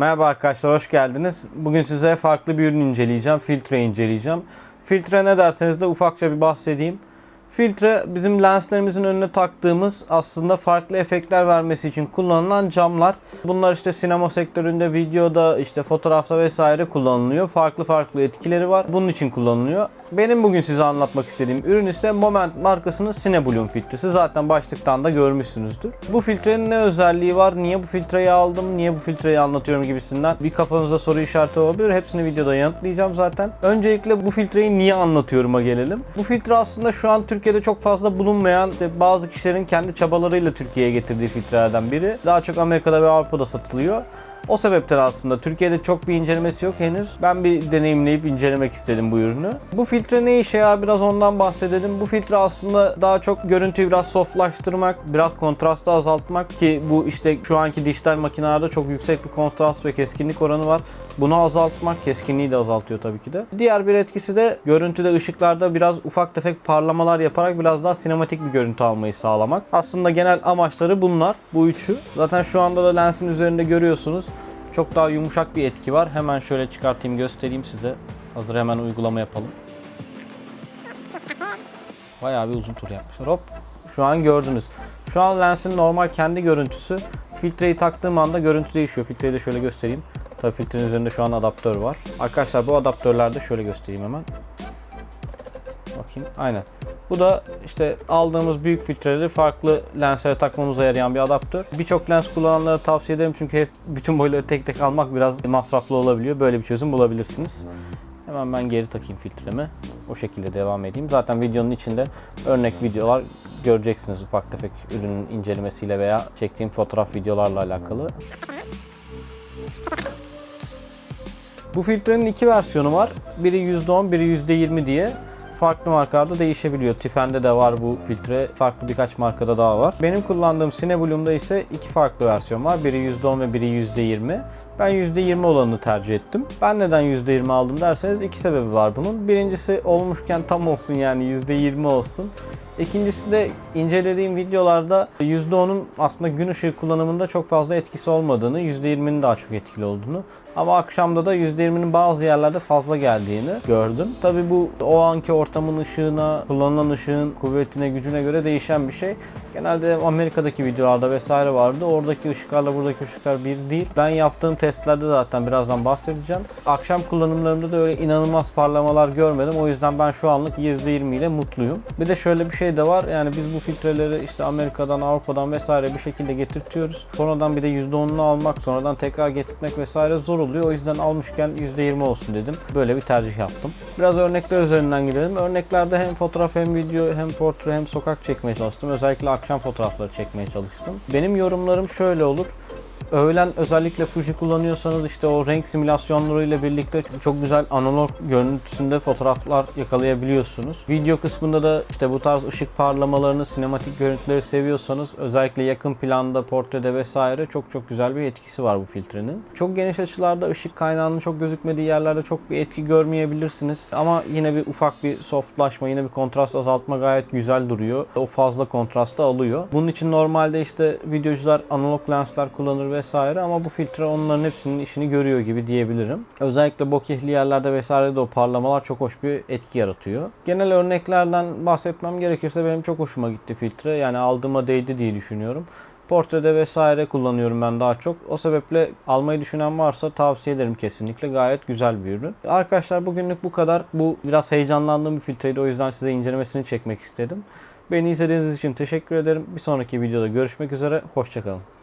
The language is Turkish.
Merhaba arkadaşlar hoş geldiniz. Bugün size farklı bir ürün inceleyeceğim. Filtre inceleyeceğim. Filtre ne derseniz de ufakça bir bahsedeyim. Filtre bizim lenslerimizin önüne taktığımız aslında farklı efektler vermesi için kullanılan camlar. Bunlar işte sinema sektöründe, videoda, işte fotoğrafta vesaire kullanılıyor. Farklı farklı etkileri var. Bunun için kullanılıyor. Benim bugün size anlatmak istediğim ürün ise Moment markasının Cinebloom filtresi. Zaten başlıktan da görmüşsünüzdür. Bu filtrenin ne özelliği var? Niye bu filtreyi aldım? Niye bu filtreyi anlatıyorum gibisinden bir kafanızda soru işareti olabilir. Hepsini videoda yanıtlayacağım zaten. Öncelikle bu filtreyi niye anlatıyorum'a gelelim. Bu filtre aslında şu an Türkiye'de çok fazla bulunmayan işte bazı kişilerin kendi çabalarıyla Türkiye'ye getirdiği filtrelerden biri. Daha çok Amerika'da ve Avrupa'da satılıyor. O sebepten aslında Türkiye'de çok bir incelemesi yok henüz. Ben bir deneyimleyip incelemek istedim bu ürünü. Bu filtre ne işe yarar biraz ondan bahsedelim. Bu filtre aslında daha çok görüntüyü biraz softlaştırmak, biraz kontrastı azaltmak ki bu işte şu anki dijital makinelerde çok yüksek bir kontrast ve keskinlik oranı var. Bunu azaltmak, keskinliği de azaltıyor tabii ki de. Diğer bir etkisi de görüntüde ışıklarda biraz ufak tefek parlamalar yaparak biraz daha sinematik bir görüntü almayı sağlamak. Aslında genel amaçları bunlar. Bu üçü. Zaten şu anda da lensin üzerinde görüyorsunuz. Çok daha yumuşak bir etki var. Hemen şöyle çıkartayım göstereyim size. Hazır hemen uygulama yapalım. Bayağı bir uzun tur yapmışlar. Hop. Şu an gördünüz. Şu an lensin normal kendi görüntüsü. Filtreyi taktığım anda görüntü değişiyor. Filtreyi de şöyle göstereyim. Tabii filtrenin üzerinde şu an adaptör var. Arkadaşlar bu adaptörlerde şöyle göstereyim hemen. Bakayım. Aynen. Bu da işte aldığımız büyük filtreleri farklı lenslere takmamıza yarayan bir adaptör. Birçok lens kullananlara tavsiye ederim çünkü hep bütün boyları tek tek almak biraz masraflı olabiliyor. Böyle bir çözüm bulabilirsiniz. Hemen ben geri takayım filtremi. O şekilde devam edeyim. Zaten videonun içinde örnek videolar göreceksiniz ufak tefek ürünün incelemesiyle veya çektiğim fotoğraf videolarla alakalı. Bu filtrenin iki versiyonu var. Biri %10, biri %20 diye farklı markalarda değişebiliyor. Tiffany'de de var bu filtre. Farklı birkaç markada daha var. Benim kullandığım Cinebloom'da ise iki farklı versiyon var. Biri %10 ve biri %20. Ben %20 olanını tercih ettim. Ben neden %20 aldım derseniz iki sebebi var bunun. Birincisi olmuşken tam olsun yani %20 olsun. İkincisi de incelediğim videolarda %10'un aslında gün ışığı kullanımında çok fazla etkisi olmadığını, %20'nin daha çok etkili olduğunu ama akşamda da %20'nin bazı yerlerde fazla geldiğini gördüm. Tabi bu o anki ortamın ışığına, kullanılan ışığın kuvvetine, gücüne göre değişen bir şey. Genelde Amerika'daki videolarda vesaire vardı. Oradaki ışıklarla buradaki ışıklar bir değil. Ben yaptığım testlerde zaten birazdan bahsedeceğim. Akşam kullanımlarımda da öyle inanılmaz parlamalar görmedim. O yüzden ben şu anlık %20 ile mutluyum. Bir de şöyle bir şey de var. Yani biz bu filtreleri işte Amerika'dan, Avrupa'dan vesaire bir şekilde getirtiyoruz. Sonradan bir de %10'unu almak, sonradan tekrar getirmek vesaire zor oluyor. O yüzden almışken %20 olsun dedim. Böyle bir tercih yaptım. Biraz örnekler üzerinden gidelim. Örneklerde hem fotoğraf hem video hem portre hem sokak çekmeye çalıştım. Özellikle akşam fotoğrafları çekmeye çalıştım. Benim yorumlarım şöyle olur. Öğlen özellikle Fuji kullanıyorsanız işte o renk simülasyonlarıyla birlikte çok güzel analog görüntüsünde fotoğraflar yakalayabiliyorsunuz. Video kısmında da işte bu tarz ışık parlamalarını, sinematik görüntüleri seviyorsanız özellikle yakın planda, portrede vesaire çok çok güzel bir etkisi var bu filtrenin. Çok geniş açılarda ışık kaynağının çok gözükmediği yerlerde çok bir etki görmeyebilirsiniz. Ama yine bir ufak bir softlaşma, yine bir kontrast azaltma gayet güzel duruyor. O fazla kontrastı alıyor. Bunun için normalde işte videocular analog lensler kullanır vesaire ama bu filtre onların hepsinin işini görüyor gibi diyebilirim. Özellikle bokehli yerlerde vesaire de o parlamalar çok hoş bir etki yaratıyor. Genel örneklerden bahsetmem gerekirse benim çok hoşuma gitti filtre. Yani aldığıma değdi diye düşünüyorum. Portrede vesaire kullanıyorum ben daha çok. O sebeple almayı düşünen varsa tavsiye ederim kesinlikle. Gayet güzel bir ürün. Arkadaşlar bugünlük bu kadar. Bu biraz heyecanlandığım bir filtreydi. O yüzden size incelemesini çekmek istedim. Beni izlediğiniz için teşekkür ederim. Bir sonraki videoda görüşmek üzere. Hoşçakalın.